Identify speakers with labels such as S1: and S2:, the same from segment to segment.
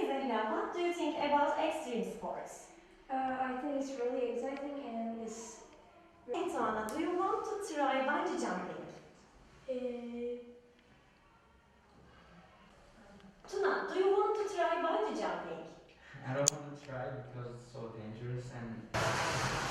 S1: Hey Zahira, what do you think about extreme sports?
S2: Uh, I think it's really exciting and it's
S1: Hey Tuana, do you want to try bungee jumping?
S2: uh,
S1: Tuna, do you want to try bungee jumping?
S3: I don't want to try because it's so dangerous and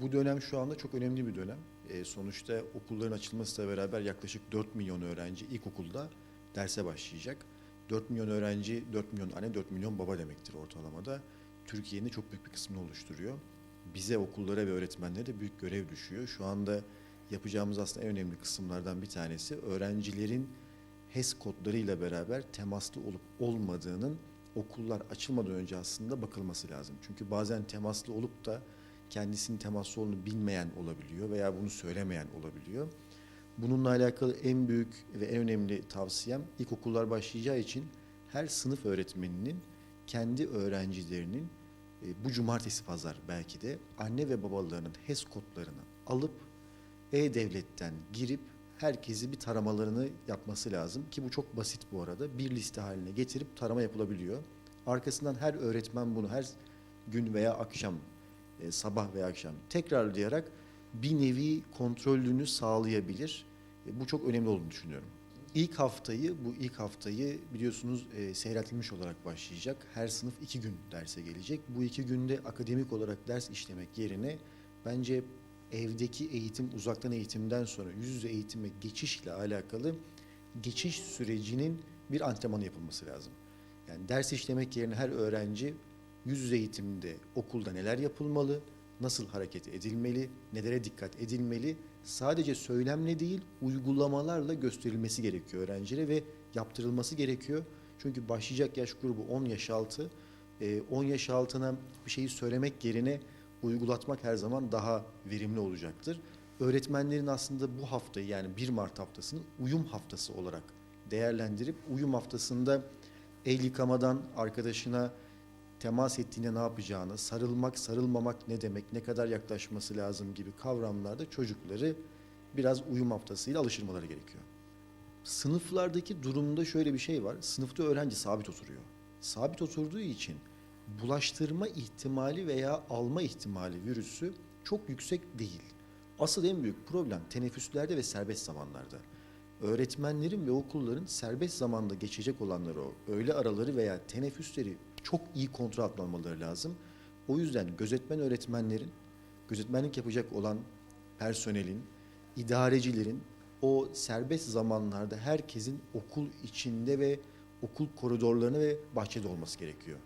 S4: Bu dönem şu anda çok önemli bir dönem. E, sonuçta okulların açılmasıyla beraber yaklaşık 4 milyon öğrenci ilkokulda derse başlayacak. 4 milyon öğrenci, 4 milyon anne, 4 milyon baba demektir ortalamada. Türkiye'nin çok büyük bir kısmını oluşturuyor. Bize okullara ve öğretmenlere de büyük görev düşüyor. Şu anda yapacağımız aslında en önemli kısımlardan bir tanesi öğrencilerin HES kodlarıyla beraber temaslı olup olmadığının okullar açılmadan önce aslında bakılması lazım. Çünkü bazen temaslı olup da kendisinin temaslı olduğunu bilmeyen olabiliyor veya bunu söylemeyen olabiliyor. Bununla alakalı en büyük ve en önemli tavsiyem ilkokullar başlayacağı için her sınıf öğretmeninin kendi öğrencilerinin e, bu cumartesi pazar belki de anne ve babalarının HES kodlarını alıp e-devletten girip herkesi bir taramalarını yapması lazım ki bu çok basit bu arada. Bir liste haline getirip tarama yapılabiliyor. Arkasından her öğretmen bunu her gün veya akşam e, sabah veya akşam tekrarlayarak bir nevi kontrolünü sağlayabilir. E, bu çok önemli olduğunu düşünüyorum. İlk haftayı, bu ilk haftayı biliyorsunuz e, seyreltilmiş olarak başlayacak. Her sınıf iki gün derse gelecek. Bu iki günde akademik olarak ders işlemek yerine bence evdeki eğitim, uzaktan eğitimden sonra yüz yüze eğitime geçişle alakalı geçiş sürecinin bir antrenmanı yapılması lazım. Yani ders işlemek yerine her öğrenci yüz yüze eğitimde okulda neler yapılmalı, nasıl hareket edilmeli, nelere dikkat edilmeli, sadece söylemle değil uygulamalarla gösterilmesi gerekiyor öğrencilere ve yaptırılması gerekiyor. Çünkü başlayacak yaş grubu 10 yaş altı, Ee, 10 yaş altına bir şeyi söylemek yerine uygulatmak her zaman daha verimli olacaktır. Öğretmenlerin aslında bu haftayı yani 1 Mart haftasını uyum haftası olarak değerlendirip uyum haftasında el yıkamadan arkadaşına temas ettiğinde ne yapacağını, sarılmak, sarılmamak ne demek, ne kadar yaklaşması lazım gibi kavramlarda çocukları biraz uyum haftasıyla alıştırmaları gerekiyor. Sınıflardaki durumda şöyle bir şey var. Sınıfta öğrenci sabit oturuyor. Sabit oturduğu için bulaştırma ihtimali veya alma ihtimali virüsü çok yüksek değil. Asıl en büyük problem teneffüslerde ve serbest zamanlarda. Öğretmenlerin ve okulların serbest zamanda geçecek olanları o öğle araları veya teneffüsleri çok iyi kontrol altına almaları lazım. O yüzden gözetmen öğretmenlerin, gözetmenlik yapacak olan personelin, idarecilerin o serbest zamanlarda herkesin okul içinde ve okul koridorlarına ve bahçede olması gerekiyor.